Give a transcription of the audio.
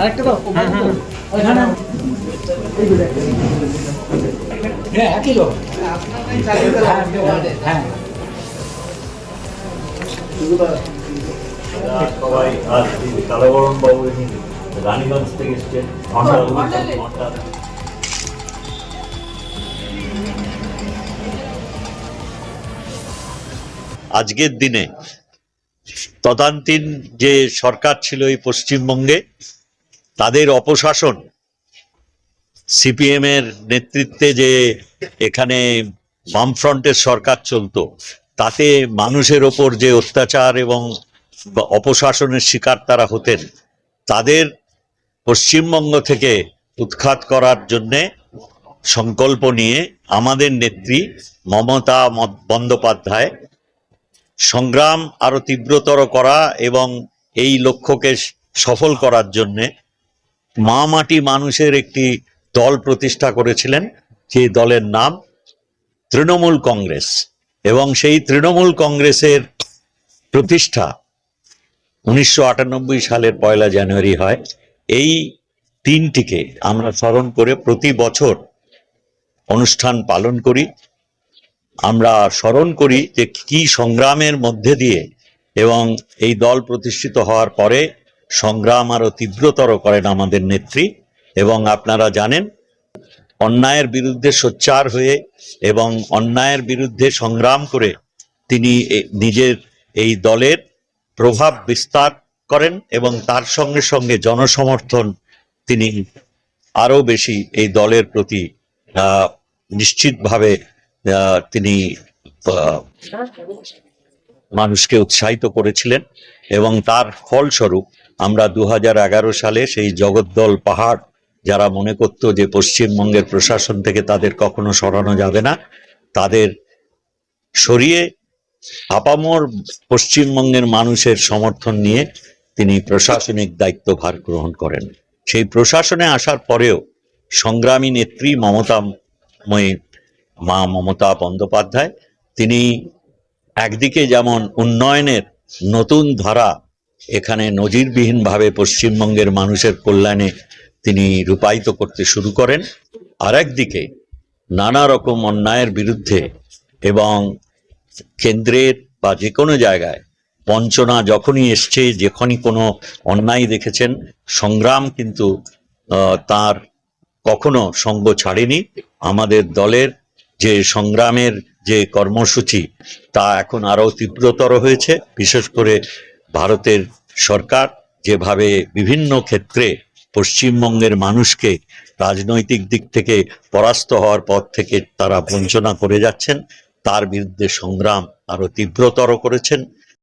আরেকটা দাও। ওইখানে হ্যাঁ একই লোক হ্যাঁ সবাই আজ কালাবরণ বাবু রানীগঞ্জ থেকে এসছেন ঘণ্টা ঘণ্টা আজকের দিনে তদান্তীন যে সরকার ছিল এই পশ্চিমবঙ্গে তাদের অপশাসন। সিপিএম এর নেতৃত্বে যে এখানে বামফ্রন্টের সরকার চলতো, তাতে মানুষের ওপর যে অত্যাচার এবং অপশাসনের শিকার তারা হতেন, তাদের পশ্চিমবঙ্গ থেকে উৎখাত করার জন্যে সংকল্প নিয়ে আমাদের নেত্রী মমতা বন্দ্যোপাধ্যায় সংগ্রাম আরও তীব্রতর করা এবং এই লক্ষ্যকে সফল করার জন্যে মা মাটি মানুষের একটি দল প্রতিষ্ঠা করেছিলেন যে দলের নাম তৃণমূল কংগ্রেস। এবং সেই তৃণমূল কংগ্রেসের প্রতিষ্ঠা উনিশশো আটানব্বই সালের পয়লা জানুয়ারি হয়। এই তিনটিকে আমরা স্মরণ করে প্রতি বছর অনুষ্ঠান পালন করি। আমরা স্মরণ করি যে কি সংগ্রামের মধ্যে দিয়ে এবং এই দল প্রতিষ্ঠিত হওয়ার পরে সংগ্রাম আরও তীব্রতর করেন আমাদের নেত্রী এবং আপনারা জানেন, অন্যায়ের বিরুদ্ধে সোচ্চার হয়ে এবং অন্যায়ের বিরুদ্ধে সংগ্রাম করে তিনি নিজের এই দলের প্রভাব বিস্তার করেন এবং তার সঙ্গে সঙ্গে জনসমর্থন তিনি আরও বেশি এই দলের প্রতি নিশ্চিতভাবে তিনি মানুষকে উৎসাহিত করেছিলেন এবং তার ফলস্বরূপ আমরা দু হাজার এগারো সালে সেই জগদ্দল পাহাড়, যারা মনে করত যে পশ্চিমবঙ্গের প্রশাসন থেকে তাদের কখনো সরানো যাবে না, তাদের সরিয়ে আপামর পশ্চিমবঙ্গের মানুষের সমর্থন নিয়ে তিনি প্রশাসনিক দায়িত্বভার গ্রহণ করেন। সেই প্রশাসনে আসার পরেও সংগ্রামী নেত্রী মমতাময়ী মা মমতা বন্দ্যোপাধ্যায়, তিনি একদিকে যেমন উন্নয়নের নতুন ধারা এখানে নজিরবিহীনভাবে পশ্চিমবঙ্গের মানুষের কল্যাণে তিনি রূপায়িত করতে শুরু করেন। আর একদিকে নানা রকম অন্যায়ের বিরুদ্ধে এবং কেন্দ্রের বা যে কোনো জায়গায় বঞ্চনা যখনই এসছে, যখনই কোনো অন্যায় দেখেছেন, সংগ্রাম কিন্তু তার কখনো সঙ্গ ছাড়েনি। আমাদের দলের যে সংগ্রামের যে কর্মসূচি, তা এখন আরও তীব্রতর হয়েছে। বিশেষ করে ভারতের সরকার যেভাবে বিভিন্ন ক্ষেত্রে পশ্চিমবঙ্গের মানুষকে রাজনৈতিক দিক থেকে পরাস্ত হওয়ার পর থেকে তারা বঞ্চনা করে যাচ্ছেন, তার বিরুদ্ধে সংগ্রাম আরও তীব্রতর করেছেন।